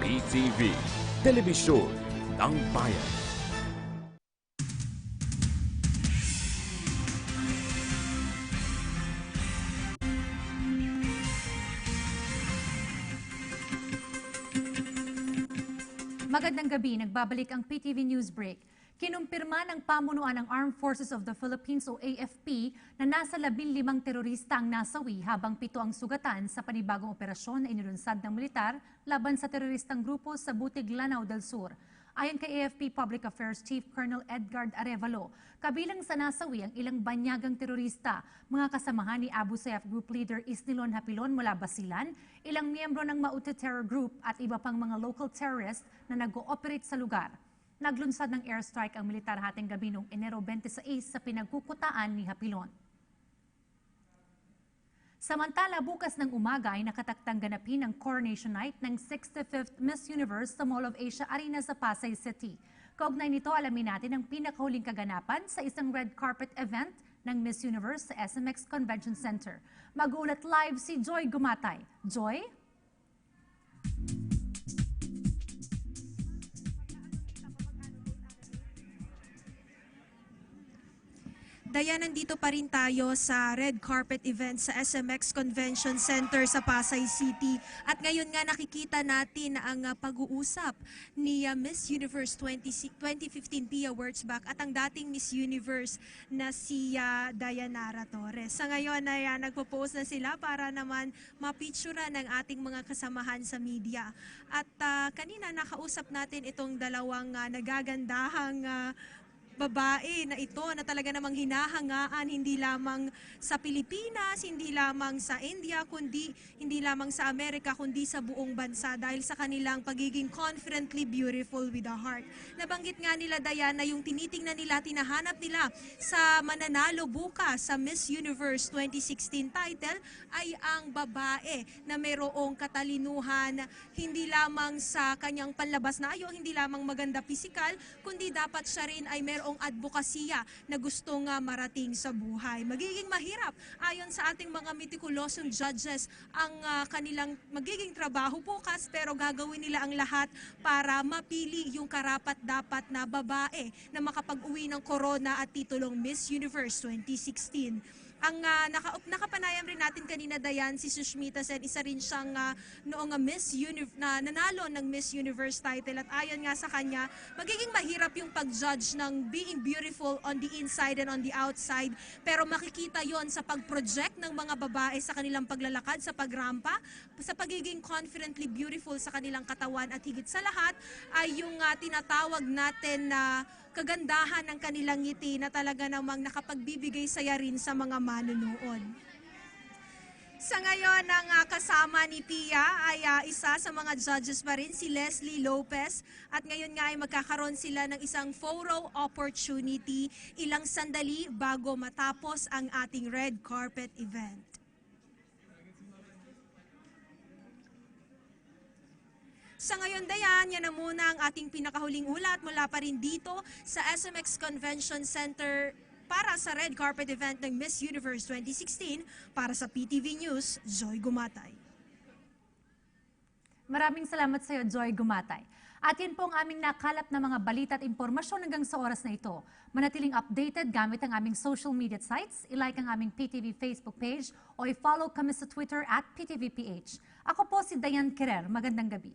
PTV, Telebisyon ng Bayan. Magandang gabi, nagbabalik ang PTV News Break. Kinumpirma ng pamunuan ng Armed Forces of the Philippines o AFP na nasa 15 terorista ang nasawi habang pito ang sugatan sa panibagong operasyon na inilunsad ng militar laban sa teroristang grupo sa Butig, Lanao del Sur. Ayon kay AFP Public Affairs Chief Colonel Edgard Arevalo, kabilang sa nasawi ang ilang banyagang terorista, mga kasamahan ni Abu Sayyaf Group Leader Isnilon Hapilon mula Basilan, ilang miyembro ng Maute Terror Group at iba pang mga local terrorists na nag-ooperate sa lugar. Naglunsad ng airstrike ang militar hating gabi noong Enero 26 sa pinagkukutaan ni Hapilon. Samantala, bukas ng umaga ay nakataktang ganapin ang coronation night ng 65th Miss Universe sa Mall of Asia Arena sa Pasay City. Kaugnay nito, alamin natin ang pinakahuling kaganapan sa isang red carpet event ng Miss Universe sa SMX Convention Center. Mag-uulat live si Joy Gumatay. Joy? Daya, nandito pa rin tayo sa red carpet event sa SMX Convention Center sa Pasay City. At ngayon nga nakikita natin ang uh, pag-uusap ni uh, Miss Universe 20, 2015 Pia Wurtzbach at ang dating Miss Universe na si uh, Dayanara Torres. Sa ngayon ay nagpo-post na sila para naman mapicturean ng ating mga kasamahan sa media. At uh, kanina nakausap natin itong dalawang uh, nagagandahang uh, babae na ito na talaga namang hinahangaan hindi lamang sa Pilipinas, hindi lamang sa India, kundi hindi lamang sa Amerika, kundi sa buong bansa dahil sa kanilang pagiging confidently beautiful with a heart. Nabanggit nga nila Diana yung tinitingnan nila, tinahanap nila sa mananalo bukas sa Miss Universe 2016 title ay ang babae na mayroong katalinuhan hindi lamang sa kanyang panlabas na ayo, hindi lamang maganda pisikal, kundi dapat siya rin ay mayroong advokasya na gustong uh, marating sa buhay. Magiging mahirap ayon sa ating mga meticulosong judges ang uh, kanilang magiging trabaho bukas pero gagawin nila ang lahat para mapili yung karapat-dapat na babae na makapag-uwi ng corona at titulong Miss Universe 2016. Ang uh, naka, nakapanayam rin natin kanina Dayan si Sushmita Sen, isa rin siyang uh, noong uh, Miss Uni- na nanalo ng Miss Universe title at ayon nga sa kanya, magiging mahirap yung pag-judge ng being beautiful on the inside and on the outside pero makikita yon sa pag-project ng mga babae sa kanilang paglalakad sa pagrampa, sa pagiging confidently beautiful sa kanilang katawan at higit sa lahat ay yung uh, tinatawag natin na kagandahan ng kanilang ngiti na talaga namang nakapagbibigay saya rin sa mga manunood. Sa ngayon, ang uh, kasama ni Pia ay uh, isa sa mga judges pa rin, si Leslie Lopez. At ngayon nga ay magkakaroon sila ng isang photo opportunity ilang sandali bago matapos ang ating red carpet event. Sa ngayon, Dayan, yan na muna ang ating pinakahuling ulat mula pa rin dito sa SMX Convention Center para sa red carpet event ng Miss Universe 2016 para sa PTV News, Joy Gumatay. Maraming salamat sa iyo, Joy Gumatay. At yan po ang aming nakalap na mga balita at impormasyon hanggang sa oras na ito. Manatiling updated gamit ang aming social media sites, ilike ang aming PTV Facebook page o i-follow kami sa Twitter at PTVPH. Ako po si Dayan Kerer. Magandang gabi.